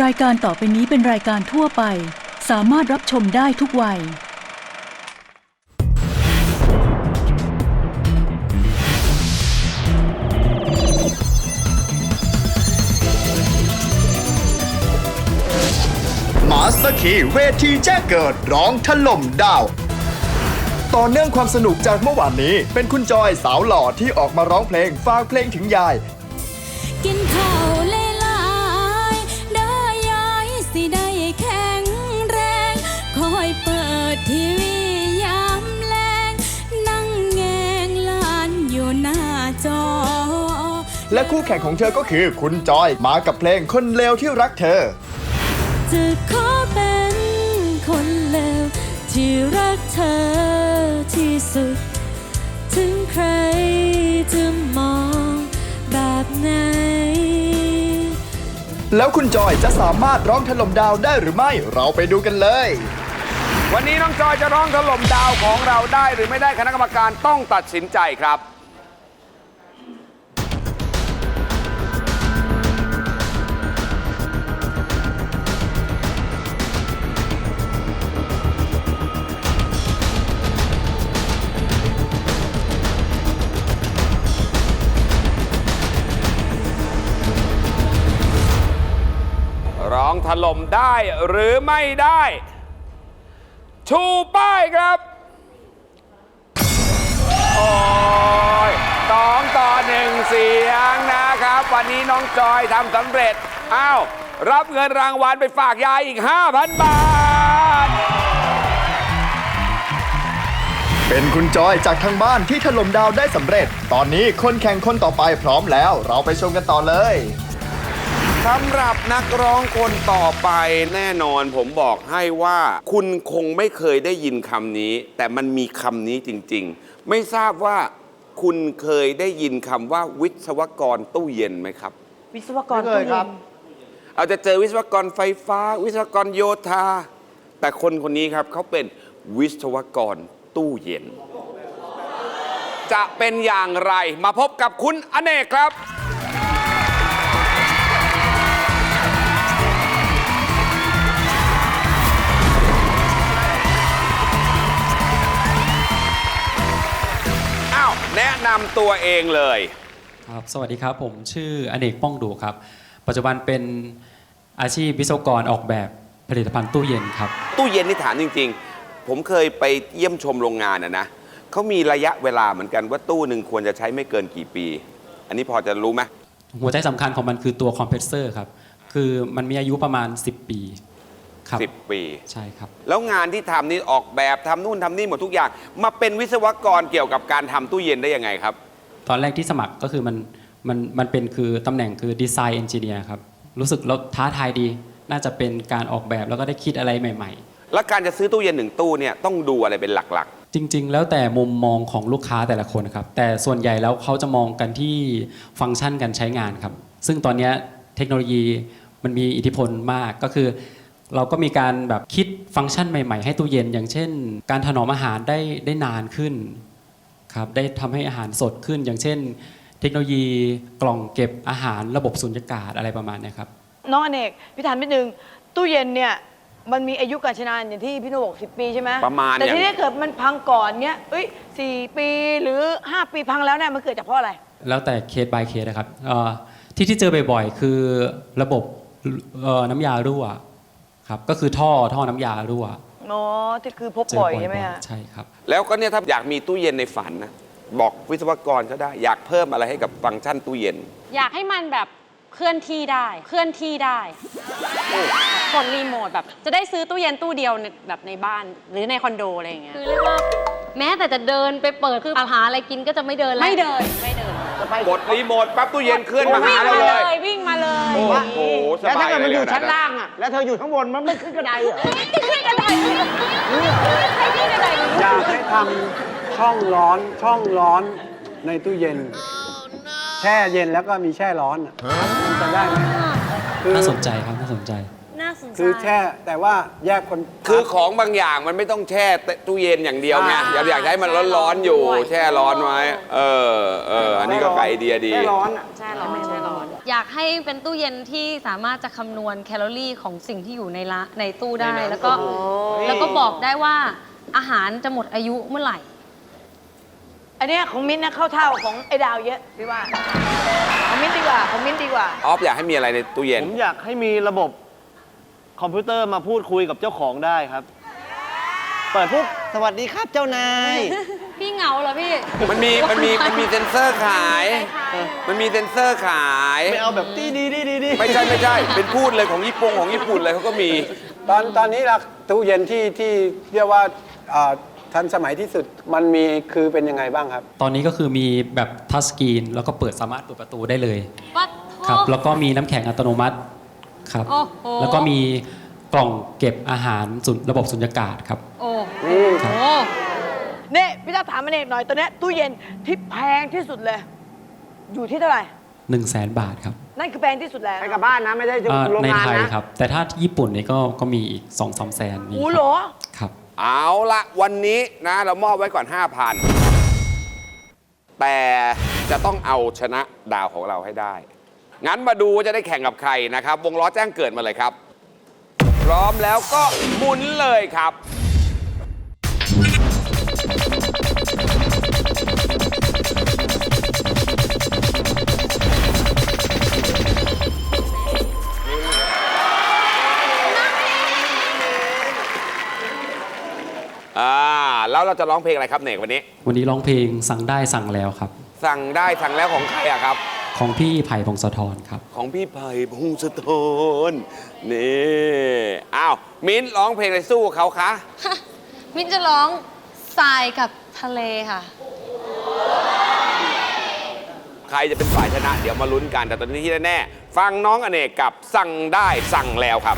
รายการต่อไปนี้เป็นรายการทั่วไป สามารถรับชมได้ทุกวัย มาสเตอร์คีเวทีแจ้งเกิดร้องถล่มดาว ต่อเนื่องความสนุกจากเมื่อวานนี้ เป็นคุณจอยสาวหล่อที่ออกมาร้องเพลงฝากเพลงถึงยาย จอ และคู่แข่งของเธอก็คือคุณจอยมากับเพลงคนเลวที่รักเธอ จะขอเป็นคนเลวที่รักเธอที่สุด ถึงใครจะมองแบบไหน แล้วคุณจอยจะสามารถร้องถล่มดาวได้หรือไม่เราไปดูกันเลย วันนี้น้องจอยจะร้องถล่มดาวของเราได้หรือไม่ได้คณะกรรมการต้องตัดสินใจครับ ล่มได้หรือไม่ได้ ชูป้ายครับ โอ้ยสองต่อหนึ่งเสียงนะครับ วันนี้น้องจอยทำสำเร็จ อ้าว รับเงินรางวัลไปฝากยายอีก 5,000 บาท เป็นคุณจอยจากทางบ้านที่ถล่มดาวได้สำเร็จ ตอนนี้คนแข่งคนต่อไปพร้อมแล้ว เราไปชมกันต่อเลย สำหรับนักร้องคนต่อไปแน่นอนผมบอกให้ว่า คุณคงไม่เคยได้ยินคำนี้ แต่มันมีคำนี้จริง ๆ ไม่ทราบว่าคุณเคยได้ยินคำว่าวิศวกรตู้เย็นไหมครับ วิศวกรตู้เย็นเราจะเจอวิศวกรไฟฟ้า วิศวกรโยธา แต่คนคนนี้ครับเขาเป็นวิศวกรตู้เย็น จะเป็นอย่างไรมาพบกับคุณอเนกครับำตัวเองเลย ครับสวัสดีครับผมชื่ออเนกป้องดูครับ ปัจจุบันเป็นอาชีพวิศวกรออกแบบผลิตภัณฑ์ตู้เย็นครับ ตู้เย็นนี่ถามจริง ๆ ผมเคยไปเยี่ยมชมโรงงานนะนะเขามีระยะเวลาเหมือนกันว่าตู้หนึ่งควรจะใช้ไม่เกินกี่ปี อันนี้พอจะรู้ไหมหัวใจสำคัญของมันคือตัวคอมเพรสเซอร์ครับ คือมันมีอายุประมาณ 10 ปี ครับ สิบปี ใช่ครับ แล้วงานที่ทำนี่ออกแบบทำนู่นทำนี่หมดทุกอย่าง มาเป็นวิศวกรเกี่ยวกับการทำตู้เย็นได้ยังไงครับ ตอนแรกที่สมัครก็คือมันมันมันเป็นคือตำแหน่งคือดีไซน์เอนจิเนียร์ครับ รู้สึกแล้วท้าทายดี น่าจะเป็นการออกแบบแล้วก็ได้คิดอะไรใหม่ ๆ แล้วการจะซื้อตู้เย็นหนึ่งตู้เนี่ยต้องดูอะไรเป็นหลักจริง ๆ แล้วแต่มุมมองของลูกค้าแต่ละคนครับ แต่ส่วนใหญ่แล้วเขาจะมองกันที่ฟังก์ชันการใช้งานครับ ซึ่งตอนเนี้ยเทคโนโลยีมันมีอิทธิพลมากก็คือ เราก็มีการแบบคิดฟังก์ชันใหม่ ๆ ให้ตู้เย็น อย่างเช่น การถนอมอาหารได้ได้นานขึ้นครับได้ทำให้อาหารสดขึ้น อย่างเช่น เทคโนโลยีกล่องเก็บอาหารระบบสุญญากาศอะไรประมาณเนี้ยครับน้องอเนกพี่ถามนิดนึงตู้เย็นเนี่ยมันมีอายุการใช้งานอย่างที่พี่โนบอกสิปีใช่ไหมประมาณแต่อย่างทีนี้เกิดมันพังก่อนเนี้ยเอ้ยสี่ปีหรือ 5 ปีพังแล้วเนี่ยมันเกิดจากเพราะอะไร แล้วแต่เคส by เคสนะครับเอ่อที่ที่เจอบ่อยๆคือระบบเอ่อน้ำยารั่ว ครับก็คือท่อท่อน้ำยารั่วอ๋อที่คือพบเจอบ่อยบ่อยใช่ไหมฮะ ๆใช่ครับๆแล้วก็เนี่ยถ้าอยากมีตู้เย็นในฝันนะ บอกวิศวกรก็ได้ อยากเพิ่มอะไรให้กับฟังก์ชันตู้เย็น อยากให้มันแบบเคลื่อนที่ได้ เคลื่อนที่ได้กดรีโมทแบบ จะได้ซื้อตู้เย็นตู้เดียวในแบบในบ้านหรือในคอนโดอะไรอย่างเงี้ย คือเรียกว่า แม้แต่จะเดินไปเปิดคือหาอะไรกินก็จะไม่เดินแล้วไม่เดินไม่เดินกดรีโมทปั๊บตู้เย็นเคลื่อนมาหาวิ่งเรามาเลเลย ยวิ่งมาเลยโอ้โหสแล้วบาถ้ายเกิดมันอยู่เลยชั้นล่างอะ แล้วเธออยู่ข้างบนมันไม่ขึ้นกระไดเหรอขึ้นกระไดให้ขึ้นกระไดอยากให้ทำช่องร้อนช่องร้อนในตู้เย็น แช่เย็นแล้วก็มีแช่ร้อนอะมันจะได้ไหมคือน่าสนใจครับน่าสนใจน่า คือแช่แต่ว่าแยกคนคือของบางอย่างมันไม่ต้องแช่ตู้เย็นอย่างเดียวไงอยากอยากให้มันร้อนๆอยู่ แช่ร้อนไว้เออเอออันนี้ก็ไอเดียดี แช่ร้อนอะใช่ร้อนใช่ร้อน อยากให้เป็นตู้เย็นที่สามารถจะคำนวณแคลอรี่ของสิ่งที่อยู่ในละในตู้ได้แล้วก็แล้วก็บอกได้ว่าอาหารจะหมดอายุเมื่อไหร่ อันเนี้ยของมิ้นท์นะเข้าเท่าของไอ้ดาวเยอะพี่ว่าของมิ้นท์ดีกว่าของมิ้นท์ดีกว่า ออฟอยากให้มีอะไรในตู้เย็นผมอยากให้มีระบบ คอมพิวเตอร์มาพูดคุยกับเจ้าของได้ครับ เปิดปุ๊บสวัสดีครับเจ้านาย พี่เหงาเหรอพี่มันมีมันมีมันมีเซ็นเซอร์ขาย มันมีเซ็นเซอร์ขาย ไม่เอาแบบดีดีดีดีดีไม่ใช่ไม่ใช่ เป็นพูดเลยของญี่ปุ่งของญี่ปุ่นเลยเขาก็มี ตอนตอนนี้ละตู้เย็นที่ที่เรียกว่าเอ่อทันสมัยที่สุดมันมีคือเป็นยังไงบ้างครับ ตอนนี้ก็คือมีแบบทัชสกรีน แล้วก็เปิดสามารถเปิดประตูได้เลย ปัดโทครับแล้วก็มีน้ำแข็งอัตโนมัติ ครับ โอ้โห แล้วก็มีกล่องเก็บอาหารสุญระบบสุญญากาศครับ โอ้อืมโหเนี่ยพี่ตาถามมาเอกหน่อยตัวเนี้ยตู้เย็นที่แพงที่สุดเลย อยู่ที่เท่าไหร่ 1 0 0 0 0แสนบาทครับนั่นคือแพงที่สุดแล้วใช้กับบ้านนะไม่ได้อ่าโรงในงานไทยนะ ครับ แต่ถ้าที่ญี่ปุ่นนี่ก็ก็มีอีก2องสามแสนมีโอ้คโหรรับอครับ เอาละวันนี้นะ เรามอบไว้ก่อน 5,000 แต่จะต้องเอาชนะดาวของเราให้ได้ งั้นมาดูว่าจะได้แข่งกับใครนะครับ วงล้อแจ้งเกิดมาเลยครับ พร้อมแล้วก็หมุนเลยครับ อ่า แล้วเราจะร้องเพลงอะไรครับเนกวันนี้ วันนี้ร้องเพลงสั่งได้สั่งแล้วครับ สั่งได้สั่งแล้วของใครอะครับ ของพี่ไผ่พงศธรครับ ของพี่ไผ่พงศธรนี่อ้าวมิ้นร้องเพลงอะไรสู้กับเขาคะมินจะร้องทรายกับทะเลค่ะ ใครจะเป็นฝ่ายชนะ เดี๋ยวมาลุ้นกันแต่ตอนนี้ที่แน่ๆฟังน้องอเนกกับสั่งได้สั่งแล้วครับ